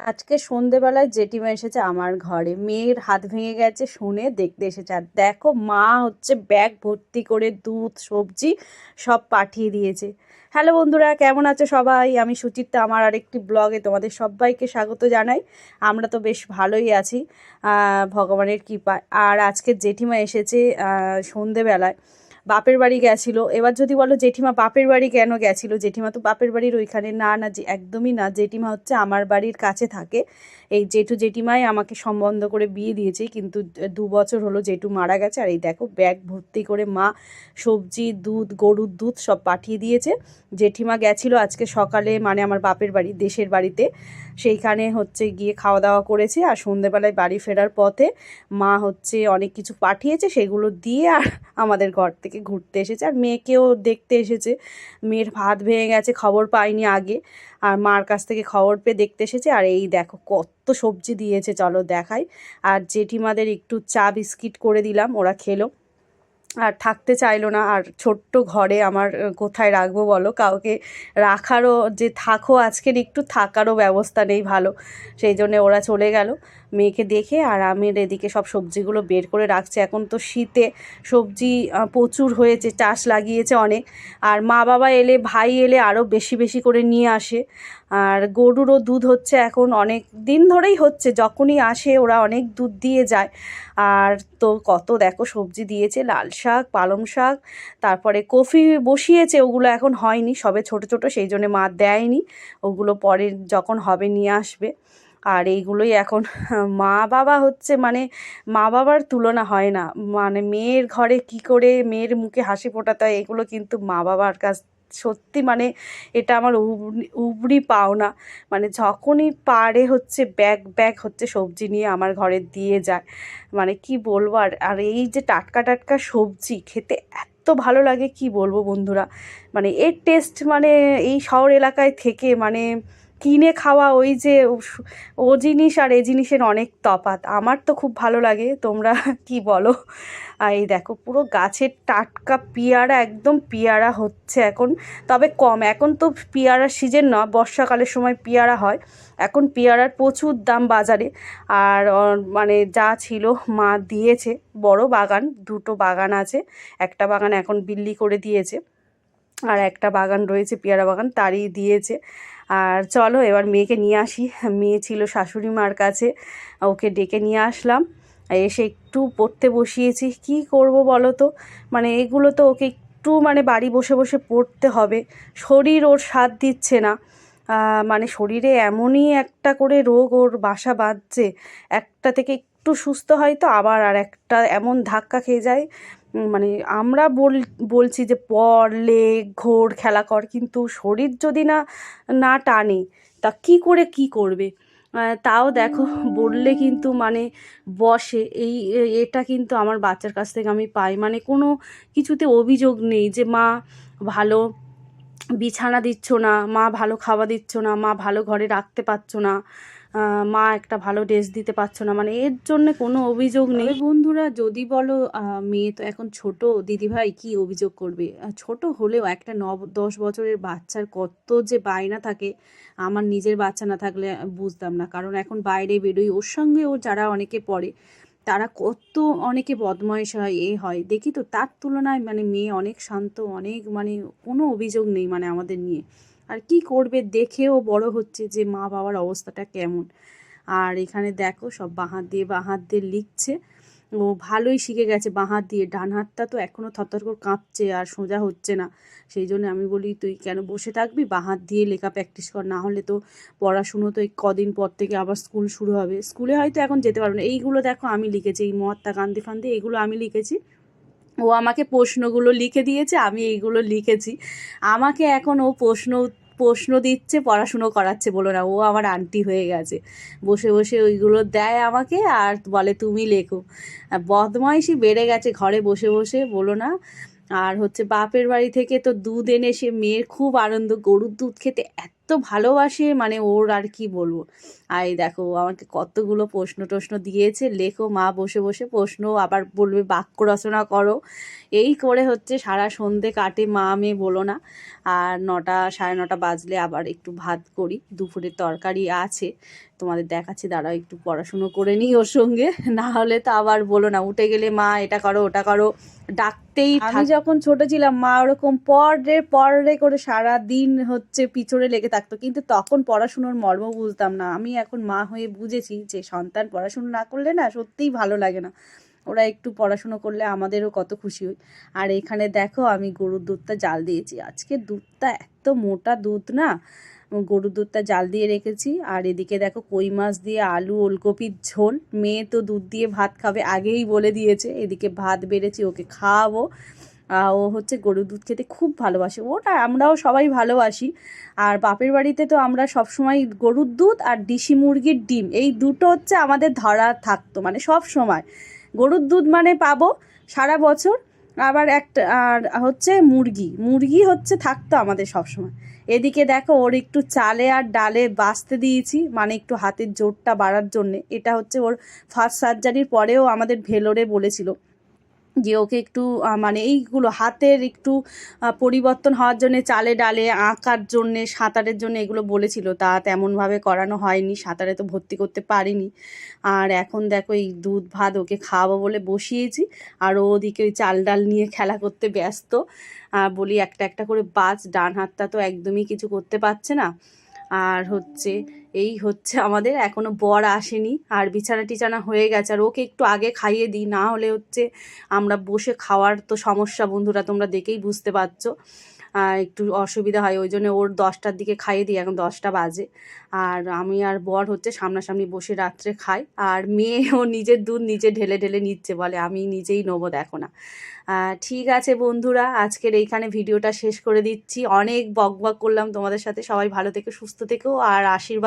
আজকে সন্ধেবেলায় জেঠিমা এসেছে আমার ঘরে। মেয়ের হাত ভেঙে গেছে শুনে দেখতে এসেছে। আর দেখো, মা হচ্ছে ব্যাগ ভর্তি করে দুধ, সবজি সব পাঠিয়ে দিয়েছে। হ্যালো বন্ধুরা, কেমন আছো সবাই? আমি সুচিত্রা, আমার আরেকটি ব্লগে তোমাদের সবাইকে স্বাগত জানাই। আমরা তো বেশ ভালোই আছি ভগবানের কৃপায়। আর আজকে জেঠিমা এসেছে সন্ধেবেলায়। বাপের বাড়ি গেছিল। এবার যদি বলো জেঠিমা বাপের বাড়ি কেন গেছিল? জেঠিমা তো বাপের বাড়ির ওইখানে না না একদমই না। জেঠিমা হচ্ছে আমার বাড়ির কাছে থাকে। এই জেঠু জেঠিমাই আমাকে সম্বন্ধ করে বিয়ে দিয়েছে, কিন্তু দু বছর হলো জেঠু মারা গেছে। আর এই দেখো, ব্যাগ ভর্তি করে মা সবজি, দুধ, গরুর দুধ সব পাঠিয়ে দিয়েছে। জেঠিমা গেছিল আজকে সকালে মানে আমার বাপের বাড়ি, দেশের বাড়িতে। সেইখানে হচ্ছে গিয়ে খাওয়া দাওয়া করেছে আর সন্ধেবেলায় বাড়ি ফেরার পথে মা হচ্ছে অনেক কিছু পাঠিয়েছে সেগুলো দিয়ে আর আমাদের ঘর থেকে ঘুরতে এসেছে। আর মেয়েকেও দেখতে এসেছে। মেয়ের ভাত ভেঙে গেছে, খবর পাইনি আগে। আর মার কাছ থেকে খবর পেয়ে দেখতে এসেছে। আর এই দেখো কত সবজি দিয়েছে, চলো দেখাই। আর জেঠিমাদের একটু চা বিস্কিট করে দিলাম, ওরা খেলো। আর থাকতে চাইলো না, আর ছোট্ট ঘরে আমার কোথায় রাখব বলো? কাউকে রাখারও যে থাকো, আজকের একটু থাকারও ব্যবস্থা নেই ভালো। সেই জন্যে ওরা চলে গেল। মেয়েকে দেখে আর আমি এদিকে সব সবজিগুলো বের করে রাখছি। এখন তো শীতে সবজি প্রচুর হয়েছে, চাষ লাগিয়েছে অনেক। আর মা বাবা এলে, ভাই এলে আরও বেশি বেশি করে নিয়ে আসে। আর গরুরও দুধ হচ্ছে এখন অনেক দিন ধরেই হচ্ছে, যখনই আসে ওরা অনেক দুধ দিয়ে যায়। আর তো কত দেখো, সবজি দিয়েছে, লাল শাক, পালং শাক, তারপরে কফি বসিয়েছে, ওগুলো এখন হয়নি, সবে ছোট ছোট, সেই জন্য মা দেয়নি। ওগুলো পরে যখন হবে নিয়ে আসবে। আর এইগুলোই এখন মা বাবা হচ্ছে মানে মা বাবার তুলনা হয় না। মানে মেয়ের ঘরে কি করে মেয়ের মুখে হাসি ফোটাতে হয় এগুলো কিন্তু মা বাবার কাছ সত্যি মানে এটা আমার উবরি পাওনা। মানে যখনই পারে হচ্ছে ব্যাগ ব্যাগ হচ্ছে সবজি নিয়ে আমার ঘরে দিয়ে যায়। মানে কি বলব আর আর এই যে টাটকা টাটকা সবজি খেতে এত ভালো লাগে কি বলব বন্ধুরা? মানে এর টেস্ট মানে এই শহর এলাকায় থেকে মানে কিনে খাওয়া ওই যে ও- জিনিস আর এ জিনিসের অনেক তফাৎ। আমার তো খুব ভালো লাগে, তোমরা কি বলো? এই দেখো, পুরো গাছের টাটকা পেয়ারা, একদম পেয়ারা হচ্ছে এখন। তবে কম, এখন তো পেয়ারার সিজন না, বর্ষাকালের সময় পেয়ারা হয়। এখন পেয়ারার প্রচুর দাম বাজারে। আর মানে যা ছিল, মা দিয়েছে। বড় বাগান, দুটো বাগান আছে। একটা বাগান এখন বিল্লি করে দিয়েছে। আর একটা বাগান রয়েছে, পেয়ারা বাগান, তারই দিয়েছে। আর চলো এবার মেয়েকে নিয়ে আসি। মেয়ে ছিল শাশুড়ি মার কাছে, ওকে ডেকে নিয়ে আসলাম। এসে একটু পড়তে বসিয়েছি। কি করব বলো তো? মানে এগুলো তো ওকে একটু মানে বাড়ি বসে বসে পড়তে হবে। শরীর ওর সাথ দিচ্ছে না। মানে শরীরে এমনই একটা করে রোগ ওর বাসা বাঁধছে। একটা থেকে একটু সুস্থ হয় তো আবার আর একটা এমন ধাক্কা খেয়ে যায়। মানে আমরা বল, বলছি যে পড় লেগ ঘোর, খেলা কর, কিন্তু শরীর যদি না না টানে, তা কি করে কি করবে? তাও দেখো, বললে কিন্তু মানে বসে, এই, এটা কিন্তু আমার বাচ্চার কাছ থেকে আমি পাই। মানে কোনো কিছুতে অভিযোগ নেই যে মা ভালো বিছানা দিচ্ছ না, মা ভালো খাওয়া দিচ্ছ না, মা ভালো ঘরে রাখতে পারছ না মা একটা ভালো ড্রেস দিতে পারছ না মানে এর জন্য কোনো অভিযোগ নেই। বন্ধুরা, যদি বলো মেয়ে তো এখন ছোট, দিদিভাই কি অভিযোগ করবে? ছোট হলেও একটা ন, দশ বছরের বাচ্চার কত যে বায়না থাকে, আমার নিজের বাচ্চা না থাকলে বুঝতাম না, কারণ এখন বাইরে বেরোই, ওর সঙ্গে ও যারা অনেকে পড়ে তারা কত অনেকে বদমাইশ হয়, এ হয়। দেখি তো, তার তুলনায় মানে মেয়ে অনেক শান্ত, অনেক মানে কোনো অভিযোগ নেই মানে আমাদের নিয়ে। আর কি করবে দেখেও বড় হচ্ছে যে মা বাবার অবস্থাটা কেমন। আর এখানে দেখো সব বাঁ হাত দিয়ে বাঁ হাত দিয়ে লিখছে। ও ভালোই শিখে গেছে বাঁ হাত দিয়ে। ডান হাতটা তো এখনও থরথর করে কাঁপছে আর সোজা হচ্ছে না। সেই জন্য আমি বলি, তুই কেন বসে থাকবি? বাঁ হাত দিয়ে লেখা প্র্যাকটিস কর। না হলে তো পড়াশুনো তো এই কদিন পর থেকে আবার স্কুল শুরু হবে। স্কুলে হয়তো এখন যেতে পারবে না। এইগুলো দেখো আমি লিখেছি। এই মহাত্মা গান্ধী ফান্ধি এগুলো আমি লিখেছি। ও আমাকে প্রশ্নগুলো লিখে দিয়েছে, আমি এইগুলো লিখেছি। আমাকে এখন ও প্রশ্ন প্রশ্ন দিচ্ছে, পড়াশুনো করাচ্ছে বলো না, ও আমার আন্টি হয়ে গেছে। বসে বসে ওইগুলো দেয় আমাকে আর বলে, তুমি লেখো। বদমাইশি বেড়ে গেছে ঘরে বসে বসে, বলো না। আর হচ্ছে বাপের বাড়ি থেকে তো দুধ এনে সে মেয়ের খুব আনন্দ, গরুর দুধ খেতে এত ভালোবাসে মানে ওর আর কি বলব? আর এই দেখো আমাকে কতগুলো প্রশ্ন টশ্ন দিয়েছে। লেখো মা বসে বসে প্রশ্ন আবার বলবে বাক্য রচনা করো। এই করে হচ্ছে সারা সন্ধে কাটে মা মেয়ে বলো না। আর নটা সাড়ে নটা বাজলে আবার একটু ভাত করি। দুপুরের তরকারি আছে তোমাদের দেখাচ্ছি। দাঁড়াও একটু পড়াশুনো করে নিই ওর সঙ্গে। না হলে তো আবার বলো না উঠে গেলে মা এটা করো ওটা করো। ডাকতেই আমি যখন ছোট ছিলাম মা ওরকম পরে পরে করে সারা দিন হচ্ছে পিছনে লেগে থাকতো, কিন্তু তখন পড়াশুনোর মর্ম বুঝতাম না। আমি এখন মা হয়ে বুঝেছি যে সন্তান পড়াশুনো না করলে না সত্যিই ভালো লাগে না। ওরা একটু পড়াশুনো করলে আমাদেরও কত খুশি হই। আর এখানে দেখো আমি গরুর দুধটা জাল দিয়েছি। আজকে দুধটা এত মোটা দুধ না, গরুর দুধটা জাল দিয়ে রেখেছি। আর এদিকে দেখো কই মাছ দিয়ে আলু ওলকপির ঝোল। মেয়ে তো দুধ দিয়ে ভাত খাবে আগেই বলে দিয়েছে। এদিকে ভাত বেড়েছি, ওকে খাওয়াবো। ও হচ্ছে গরুর দুধ খেতে খুব ভালোবাসে। ওটা আমরাও সবাই ভালোবাসি। আর বাপের বাড়িতে তো আমরা সবসময় গরুর দুধ আর দেশি মুরগির ডিম, এই দুটো হচ্ছে আমাদের ধরা থাকতো মানে সব সময় গরুর দুধ মানে পাবো সারা বছর, আবার একটা, আর হচ্ছে মুরগি। মুরগি হচ্ছে থাকতো আমাদের সবসময়। এদিকে দেখো ওর একটু চালে আর ডালে বাছতে দিয়েছি মানে একটু হাতের জোরটা বাড়ার জন্যে। এটা হচ্ছে ওর ফার্স্ট সার্জারির পরেও আমাদের ভেলোরে বলেছিল। যে ওকে একটু মানে এইগুলো হাতের একটু পরিবর্তন হওয়ার জন্য চালে ডালে, আঁকার জন্যে, সাঁতারের জন্য এগুলো বলেছিল। তা তেমনভাবে করানো হয়নি, সাঁতারে তো ভর্তি করতে পারিনি। আর এখন দেখো এই দুধ ভাত ওকে খাওয়াবো বলে বসিয়েছি। আর ওদিকে ওই চাল ডাল নিয়ে খেলা করতে ব্যস্ত। বলি একটা একটা করে বাজ, ডান হাতটা তো একদমই কিছু করতে পারছে না। আর হচ্ছে, এই হচ্ছে আমাদের, এখনও বর আসেনি। আর বিছানা টিছানা হয়ে গেছে। আর ওকে একটু আগে খাইয়ে দিই, না হলে হচ্ছে আমরা বসে খাওয়ার তো সমস্যা, বন্ধুরা, তোমরা দেখেই বুঝতে পারছ। একটু অসুবিধা হয়, ওই জন্য ওর দশটার দিকে খাইয়ে দিই, এখন দশটা বাজে। আর আমি আর বর হচ্ছে সামনাসামনি বসে রাত্রে খাই। আর মেয়ে ও নিজের দুধ নিজে ঢেলে ঢেলে নিচ্ছে বলে, আমি নিজেই নেব, দেখো না। ঠিক আছে বন্ধুরা, আজকের এইখানে ভিডিওটা শেষ করে দিচ্ছি। অনেক বক বক করলাম তোমাদের সাথে। সবাই ভালো থেকে, সুস্থ থেকো, আর আশীর্বাদ